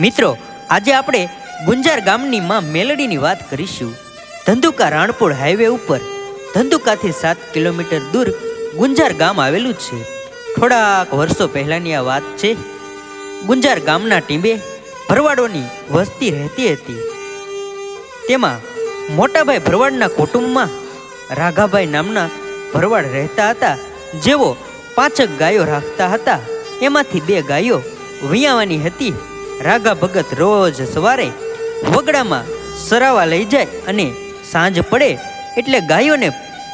મિત્રો, આજે આપણે ગુંજાર ગામની માં મેલડીની વાત કરીશું. ધંધુકા રાણપુર હાઈવે ઉપર, ધંધુકાથી સાત કિલોમીટર દૂર ગુંજાર ગામ આવેલું છે. થોડાક વર્ષો પહેલાંની આ વાત છે. ગુંજાર ગામના ટીંબે ભરવાડોની વસ્તી રહેતી હતી. તેમાં મોટાભાઈ ભરવાડના કુટુંબમાં રાઘાભાઈ નામના ભરવાડ રહેતા હતા, જેઓ પાંચક ગાયો રાખતા હતા. એમાંથી બે ગાયો વિયાવાની હતી. રાઘા ભગત રોજ સવારે વગડામાં સરાવા લઈ જાય અને સાંજ પડે એટલે ગાયોને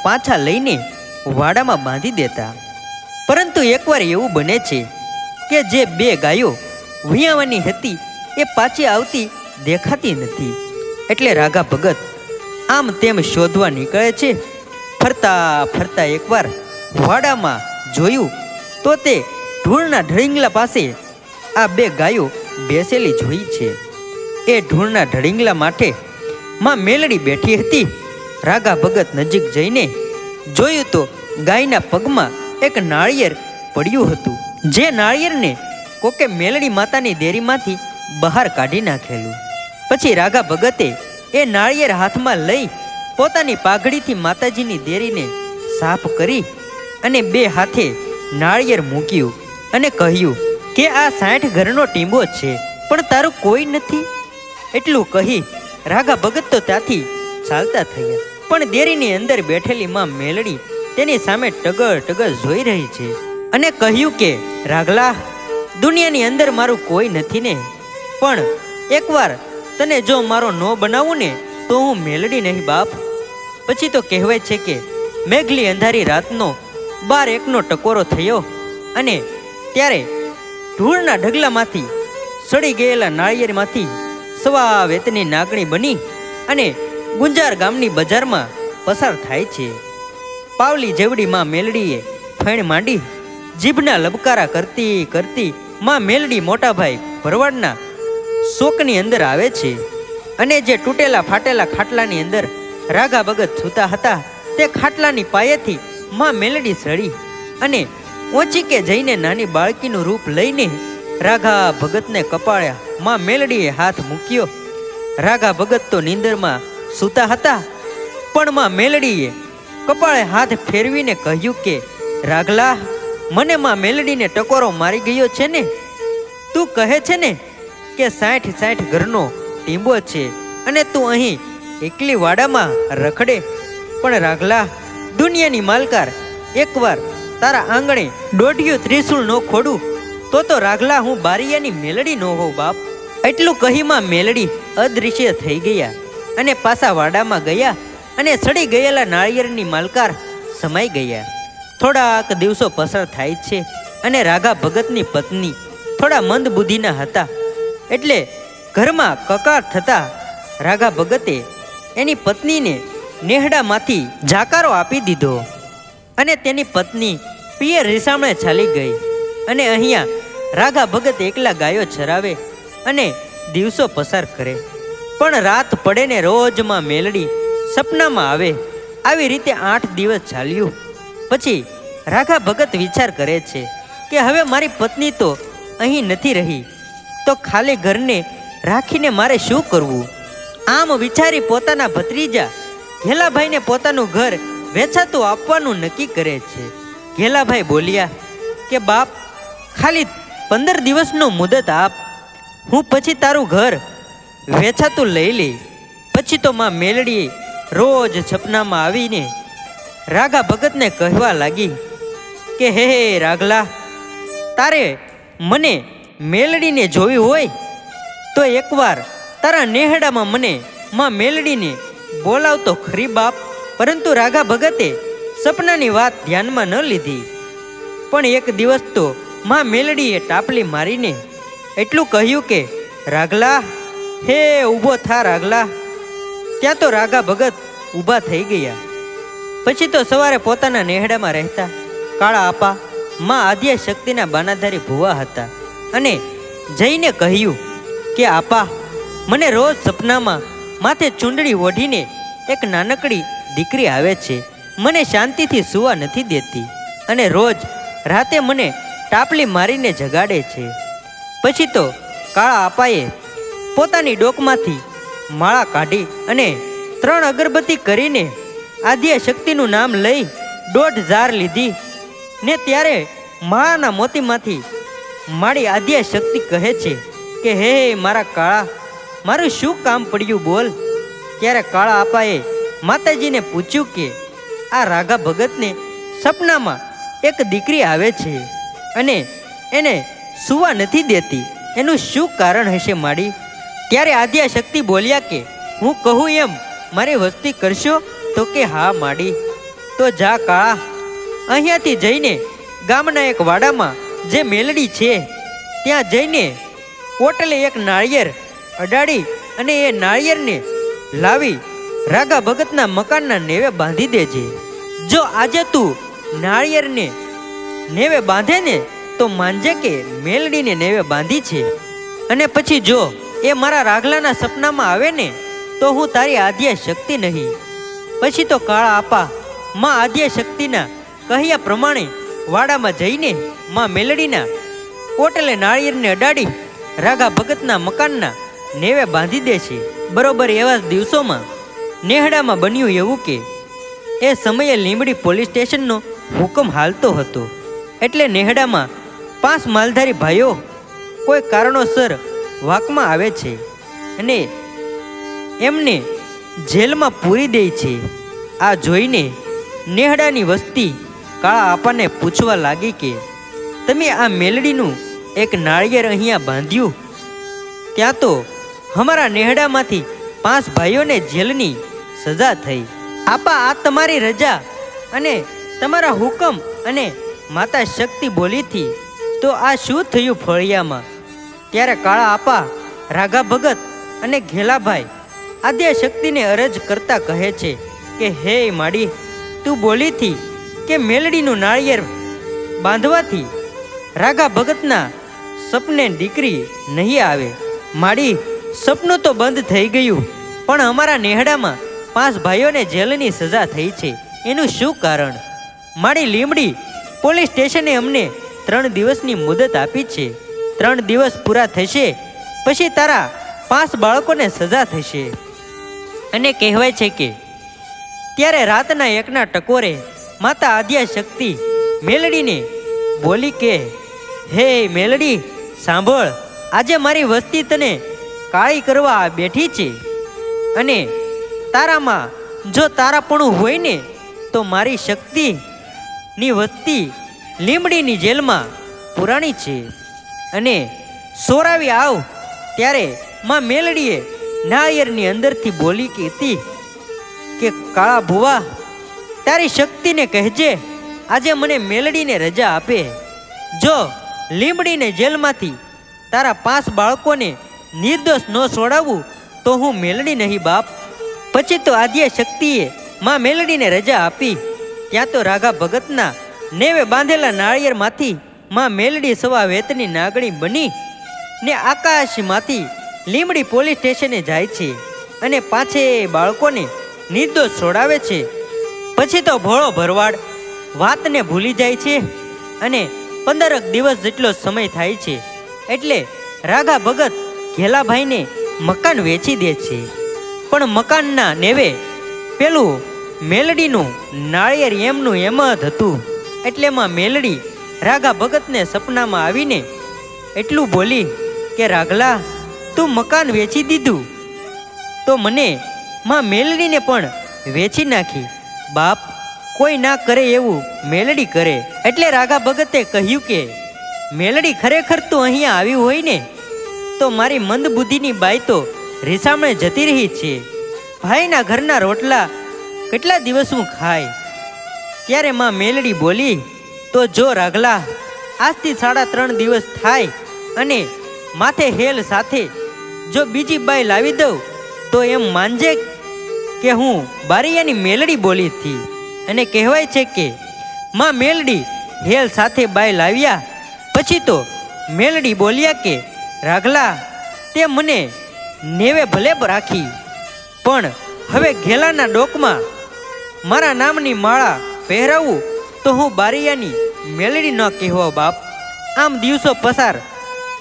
પાછા લઈને વાડામાં બાંધી દેતા. પરંતુ એકવાર એવું બને છે કે જે બે ગાયો વિયાવાની હતી એ પાછી આવતી દેખાતી નથી. એટલે રાઘા ભગત આમ તેમ શોધવા નીકળે છે, ફરતા ફરતા એકવાર વાડામાં જોયું તો તે ઢૂળના ઢળીંગલા પાસે આ બે ગાયો બેસેલી જોઈ છે. એ ઢૂળના ઢળીંગલા માટે માં મેલડી બેઠી હતી. રાઘા ભગત નજીક જઈને જોયું તો ગાયના પગમાં એક નાળિયેર પડ્યું હતું. જે નાળિયેરને કોકે મેલડી માતાની દેરીમાંથી બહાર કાઢી નાખેલું. પછી રાઘા ભગતે એ નાળિયેર હાથમાં લઈ પોતાની પાઘડીથી માતાજીની દેરીને સાફ કરી અને બે હાથે નાળિયેર મૂક્યું અને કહ્યું કે આ સાઠ ઘરનો ટીંબો છે, પણ તારું કોઈ નથી? એટલું કહી રાઘા ભગત તો ત્યાંથી ચાલતા થયા. પણ દેરીની અંદર બેઠેલી માં મેલડી તેની સામે ટગર ટગર જોઈ રહી છે અને કહ્યું કે રાગલા દુનિયાની અંદર મારું કોઈ નથી ને? પણ એકવાર તને જો મારો ન બનાવું ને, તો હું મેલડી નહીં બાપ. પછી તો કહેવાય છે કે, મેઘલી અંધારી રાતનો બાર એકનો ટકોરો થયો અને ત્યારે ધૂળના ઢગલામાંથી સડી ગયેલા નાળિયેરમાંથી સવા વેતની નાગણી બની અને ગુંજાર ગામની બજારમાં પસાર થાય છે. પાવલી જેવડીમાં મેલડીએ ફેણ માંડી જીભના લબકારા કરતી કરતી માં મેલડી મોટાભાઈ ભરવાડના શોકની અંદર આવે છે અને જે તૂટેલા ફાટેલા ખાટલાની અંદર રાગા ભગત સૂતા હતા તે ખાટલાની પાયેથી માં મેલડી સડી અને ઓછી કે જઈને નાની બાળકીનું રૂપ લઈને રાઘા ભગતને કપાળ્યા માં મેલડીએ હાથ મૂક્યો. રાઘા ભગત તો નીંદરમાં સૂતા હતા, પણ માં મેલડીએ કપાળે હાથ ફેરવીને કહ્યું કે, રાઘલા, મને માં મેલડીને ટકોરો મારી ગયો છે ને? તું કહે છે ને કે સાઠ સાઠ ઘરનો ટીંબો છે અને તું અહીં એકલી વાડામાં રખડે? પણ રાઘલા, દુનિયાની માલકાર એકવાર તારા આંગણે દોઢિયું ત્રિશુલ નો ખોડું, તો તો રાગલા હું બારિયાની મેલડી નો હોઉં બાપ. એટલું કહીમાં મેલડી અદૃશ્ય થઈ ગયા અને પાછા વાડામાં ગયા અને સડી ગયેલા નાળિયેરની માલકાર સમાઈ ગયા. થોડાક દિવસો પસાર થાય છે અને રાઘા ભગતની પત્ની થોડા મંદ બુદ્ધિના હતા, એટલે ઘરમાં કકાર થતા રાઘા ભગતે એની પત્નીને નેહડામાંથી જાકારો આપી દીધો. અને તેની પત્ની પિયર રીસામણે ચાલી ગઈ. અને અહીંયા રાઘા ભગત એકલા ગાયો ચરાવે અને દિવસો પસાર કરે. પણ રાત પડે ને રોજમાં મેલડી સપનામાં આવે. આવી રીતે આઠ દિવસ ચાલ્યું. પછી રાઘા ભગત વિચાર કરે છે કે હવે મારી પત્ની તો અહીં નથી રહી. તો ખાલી ઘરને રાખીને મારે શું કરવું? આમ વિચારી પોતાના ભત્રીજા ઘેલાભાઈને પોતાનું ઘર વેચાતું આપવાનું નક્કી કરે છે. ઘેલાભાઈ બોલ્યા કે, બાપ, ખાલી પંદર દિવસનો મુદત આપ. હું પછી તારું ઘર વેચાતું લઈ લઈ, પછી તો માં મેલડી રોજ સપનામાં આવીને રાગા ભગતને કહેવા લાગી કે, હે હે, રાગલા, તારે મને મેલડીને જોવી હોય, તો એકવાર તારા નેહડામાં મને માં મેલડીને બોલાવતો ખરી બાપ. પરંતુ રાઘા ભગતે સપનાની વાત ધ્યાનમાં ન લીધી. પણ એક દિવસ તો માં મેલડીએ ટાપલી મારીને એટલું કહ્યું કે રાગલા હે, ઊભો થા રાગલા ત્યાં તો રાગા ભગત ઊભા થઈ ગયા. પછી તો સવારે પોતાના નેહડામાં રહેતા કાળા આપા માં આદ્ય શક્તિના બાનાધારી ભુવા હતા અને જઈને કહ્યું કે, આપા, મને રોજ સપનામાં માથે ચૂંદડી ઓઢીને એક નાનકડી દીકરી આવે છે, મને શાંતિથી સૂવા નથી દેતી અને રોજ રાતે મને ટાપલી મારીને જગાડે છે. પછી તો કાળા આપાએ પોતાની ડોકમાંથી માળા કાઢી અને ત્રણ અગરબત્તી કરીને આદ્ય શક્તિનું નામ લઈ દોઢ ઝાર લીધી ને ત્યારે માળાના મોતીમાંથી મારી આદ્ય શક્તિ કહે છે કે, હે મારા કાળા, મારું શું કામ પડ્યું બોલ? ત્યારે કાળા આપાએ માતાજીને પૂછ્યું કે, આ રાઘા ભગતને સપનામાં એક દીકરી આવે છે અને એને સુવા નથી દેતી. એનું શું કારણ હશે માડી? ત્યારે આદ્યા શક્તિ બોલ્યા કે, હું કહું એમ, મારી વસ્તી કરશો? તો કે, હા, માડી. તો જા કાળા. અહીંયાથી જઈને ગામના એક વાડામાં જે મેલડી છે, ત્યાં જઈને કોટલે એક નાળિયેર અડાડી અને એ નાળિયેરને લાવી રાગા ભગતના મકાનના નેવે બાંધી દેજે. જો આજે તું નાળિયેરને નેવે બાંધે ને તો માનજે કે મેલડીને નેવે બાંધી છે. અને પછી જો એ મારા રાગલાના સપનામાં આવે ને, તો હું તારી આદ્ય શક્તિ નહીં. પછી તો કાળા આપા, માં આદ્ય શક્તિના કહ્યા પ્રમાણે વાડામાં જઈને માં મેલડીના કોટલે નાળિયેરને અડાડી રાગા ભગતના મકાનના નેવે બાંધી દે છે બરોબર એવા દિવસોમાં નેહડામાં બન્યું એવું કે, એ સમયે લીંબડી પોલીસ સ્ટેશનનો હુકમ હાલતો હતો. એટલે નેહડામાં પાંચ માલધારી ભાઈઓ કોઈ કારણોસર વાકમાં આવે છે અને એમને જેલમાં પૂરી દે છે. આ જોઈને નેહડાની વસ્તી કાળા આપાને પૂછવા લાગી કે, તમે આ મેલડીનું એક નાળિયેર અહીંયા બાંધ્યું? ત્યાં તો અમારા નેહડામાંથી પાંચ ભાઈઓને જેલની સજા થઈ. આપા આ તમારી રજા અને તમારા હુકમ અને માતા શક્તિ બોલીથી તો આ શું થયું ફળિયામાં? ત્યારે કાળા આપા, રાઘા ભગત અને ઘેલાભાઈ આદ્ય શક્તિને અરજ કરતા કહે છે કે, હે માડી, તું બોલીથી કે મેલડીનું નાળિયેર બાંધવાથી રાઘા ભગતના સપને દીકરી નહીં આવે. માડી, સપનું તો બંધ થઈ ગયું. પણ અમારા નેહડામાં પાંચ ભાઈઓને જેલની સજા થઈ છે. એનું શું કારણ? મારી લીમડી પોલીસ સ્ટેશને અમને ત્રણ દિવસની મુદત આપી છે. ત્રણ દિવસ પૂરા થશે, પછી તારા પાંચ બાળકોને સજા થશે. અને કહેવાય છે કે, ત્યારે રાતના એકના ટકોરે માતા આદ્યા શક્તિ મેલડીને બોલી કે, હે મેલડી, સાંભળ, આજે મારી વસ્તી તને કાળી કરવા બેઠી છે. અને તારામાં જો તારાપણું હોય ને, તો મારી શક્તિની વસ્તી લીમડીની જેલમાં પુરાણી છે. અને સોરાવી આવ ત્યારે માં મેલડીએ નાળિયેરની અંદરથી બોલી કહેતી કે, કાળા ભુવા, તારી શક્તિને કહેજે, આજે મને મેલડીને રજા આપે. જો લીમડીને જેલમાંથી તારા પાંચ બાળકોને નિર્દોષ ન છોડાવું તો હું મેલડી નહીં, બાપ. પછી તો આદ્ય શક્તિએ માં મેલડીને રજા આપી. ત્યાં તો રાઘા ભગતના નેવે બાંધેલા નાળિયેરમાંથી માં મેલડી સવા વેતની નાગણી બની ને આકાશમાંથી લીમડી પોલીસ સ્ટેશને જાય છે અને પાછે બાળકોને નિર્દોષ છોડાવે છે. પછી તો ભોળો ભરવાડ વાતને ભૂલી જાય છે અને પંદરક દિવસ જેટલો સમય થાય છે. એટલે રાઘા ભગત ઘેલાભાઈને મકાન વેચી દે છે. પણ મકાનના નેવે પેલું મેલડીનું નાળિયેર એમનું એમ જ હતું. એટલે માં મેલડી રાઘા ભગતને સપનામાં આવીને એટલું બોલી કે રાઘલા તું મકાન વેચી દીધું. તો મને માં મેલડીને પણ વેચી નાખી. બાપ કોઈ ના કરે એવું મેલડી કરે. એટલે રાઘા ભગતે કહ્યું કે, મેલડી ખરેખર તું અહીંયા આવી હોય ને તો મારી મંદ બુદ્ધિની બાઈ તો રીસામણે જતી રહી છે. ભાઈના ઘરના રોટલા કેટલા દિવસ હું ખાય ત્યારે માં મેલડી બોલી, તો જો રાગલા, આજથી સાડા ત્રણ દિવસ થાય અને માથે હેલ સાથે જો બીજી બાઈ લાવી દઉં, તો એમ માનજે કે હું બારિયાની મેલડી બોલી હતી. અને કહેવાય છે કે માં મેલડી હેલ સાથે બાઈ લાવ્યા, પછી તો મેલડી બોલ્યા કે રાગલા, તે મને નેવે ભલે રાખી, પણ હવે ઘેલાના ડોકમાં મારા નામની માળા પહેરાવું તો હું બારિયાની મેલડી ન કહેવા બાપ. આમ દિવસો પસાર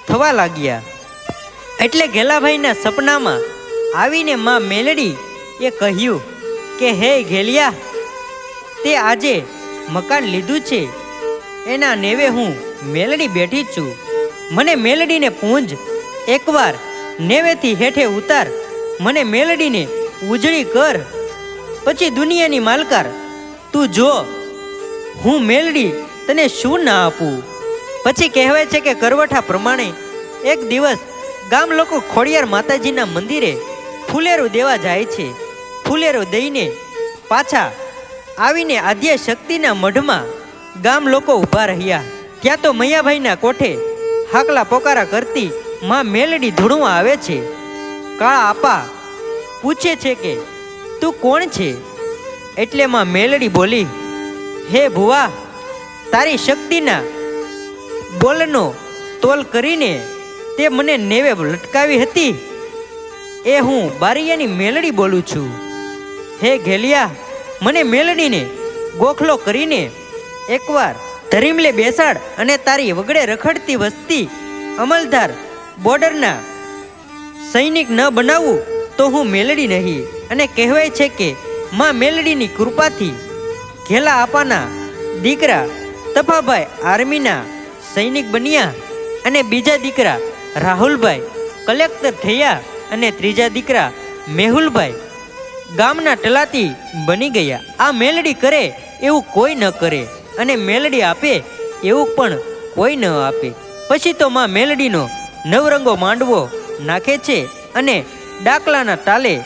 થવા લાગ્યા. એટલે ઘેલાભાઈના સપનામાં આવીને માં મેલડી એ કહ્યું કે, હે ઘેલિયા, તે આજે મકાન લીધું છે. એના નેવે હું મેલડી બેઠી છું. મને મેલડીને પૂંજ, એકવાર નેવેથી હેઠે ઉતાર, મને મેલડીને ઉજળી કર, પછી દુનિયાની માલકાર, તું જો, હું મેલડી તને શું ના આપું? પછી કહેવાય છે કે કરવઠા પ્રમાણે એક દિવસ ગામ લોકો ખોડિયાર માતાજીના મંદિરે ફુલેરું દેવા જાય છે. ફુલેરું દઈને પાછા આવીને આદ્ય શક્તિના મઢમાં ગામ લોકો ઊભા રહ્યા. ત્યાં તો મૈયાભાઈના કોઠે હાકલા પોકારા કરતી માં મેલડી ધૂણવા આવે છે. કાળા આપા, પૂછે છે કે, તું કોણ છે? એટલે માં મેલડી બોલી, હે ભુવા, તારી શક્તિના બોલનો તોલ કરીને તે મને નેવે લટકાવી હતી. એ હું બારિયાની મેલડી બોલું છું. હે ઘેલિયા, મને મેલડીને ગોખલો કરીને એકવાર ધરીમલે બેસાડ અને તારી વગડે રખડતી વસ્તી અમલદાર બોર્ડરના સૈનિક ન બનાવું તો હું મેલડી નહીં. અને કહેવાય છે કે માં મેલડીની કૃપાથી ઘેલા આપાના દીકરા તફાભાઈ આર્મીના સૈનિક બન્યા અને બીજા દીકરા રાહુલભાઈ કલેક્ટર થયા અને ત્રીજા દીકરા મેહુલભાઈ ગામના ટલાતી બની ગયા. આ મેલડી કરે એવું કોઈ ન કરે. અને મેલડી આપે એવું પણ કોઈ ન આપે. પછી તો માં મેલડીનો નવરંગો માંડવો નાખે છે અને ડાકલાના તાલે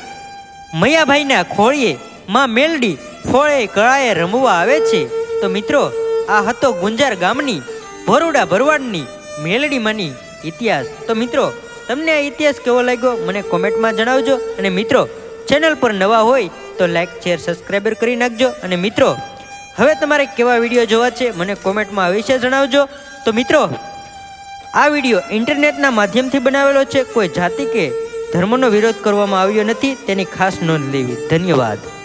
મૈયાભાઈના ખોળીએ માં મેલડી ફોળે કળાએ રમવા આવે છે. તો મિત્રો, આ હતો ગુંજાર ગામની ભરોડા ભરવાડની મેલડીમાંની ઇતિહાસ. તો મિત્રો, તમને આ ઇતિહાસ કેવો લાગ્યો મને કોમેન્ટમાં જણાવજો. અને મિત્રો, ચેનલ પર નવા હોય તો લાઈક, શેર, સબસ્ક્રાઈબર કરી નાખજો. અને મિત્રો હવે તમારે કેવા વીડિયો જોવા છે મને કોમેન્ટમાં વિશે જણાવજો. તો મિત્રો, આ વીડિયો ઇન્ટરનેટના માધ્યમથી બનાવેલો છે. કોઈ જાતિ કે ધર્મનો વિરોધ કરવામાં આવ્યો નથી. તેની ખાસ નોંધ લેવી. ધન્યવાદ.